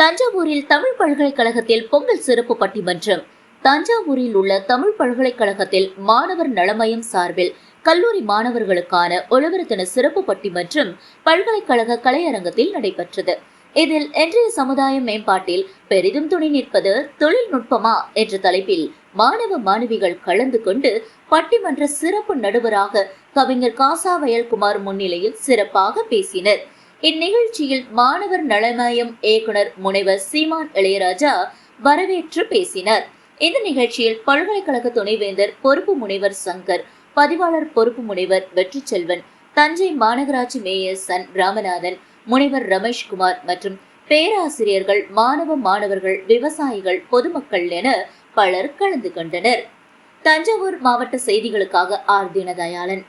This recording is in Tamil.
தஞ்சாவூரில் தமிழ் பல்கலைக்கழகத்தில் பொங்கல் சிறப்பு பட்டிமன்றம். தஞ்சாவூரில் உள்ள தமிழ் பல்கலைக்கழகத்தில் மாணவர் நலமயம் சார்பில் கல்லூரி மாணவர்களுக்கான உழவர் தின சிறப்பு பட்டிமன்றம் பல்கலைக்கழக கலையரங்கத்தில் நடைபெற்றது. இதில் இன்றைய சமுதாய மேம்பாட்டில் பெரிதும் துணை நிற்பது தொழில்நுட்பமா என்ற தலைப்பில் மாணவ மாணவிகள் கலந்து கொண்டு பட்டிமன்ற சிறப்பு நடுவராக கவிஞர் காசாவயல் குமார் முன்னிலையில் சிறப்பாக பேசினர். இந்நிகழ்ச்சியில் மாணவர் நலமயம் இயக்குனர் முனைவர் சீமான் இளையராஜா வரவேற்று பேசினார். இந்த நிகழ்ச்சியில் பல்கலைக்கழக துணைவேந்தர் பொறுப்பு முனைவர் சங்கர் பதிவாளர் பொறுப்பு முனைவர் வெற்றி செல்வன் தஞ்சை மாநகராட்சி மேயர் சன் ராமநாதன் முனைவர் ரமேஷ்குமார் மற்றும் பேராசிரியர்கள் மாணவ மாணவர்கள் விவசாயிகள் பொதுமக்கள் என பலர் கலந்து கொண்டனர். தஞ்சாவூர் மாவட்ட செய்திகளுக்காக ஆர். தீனதயாளன்.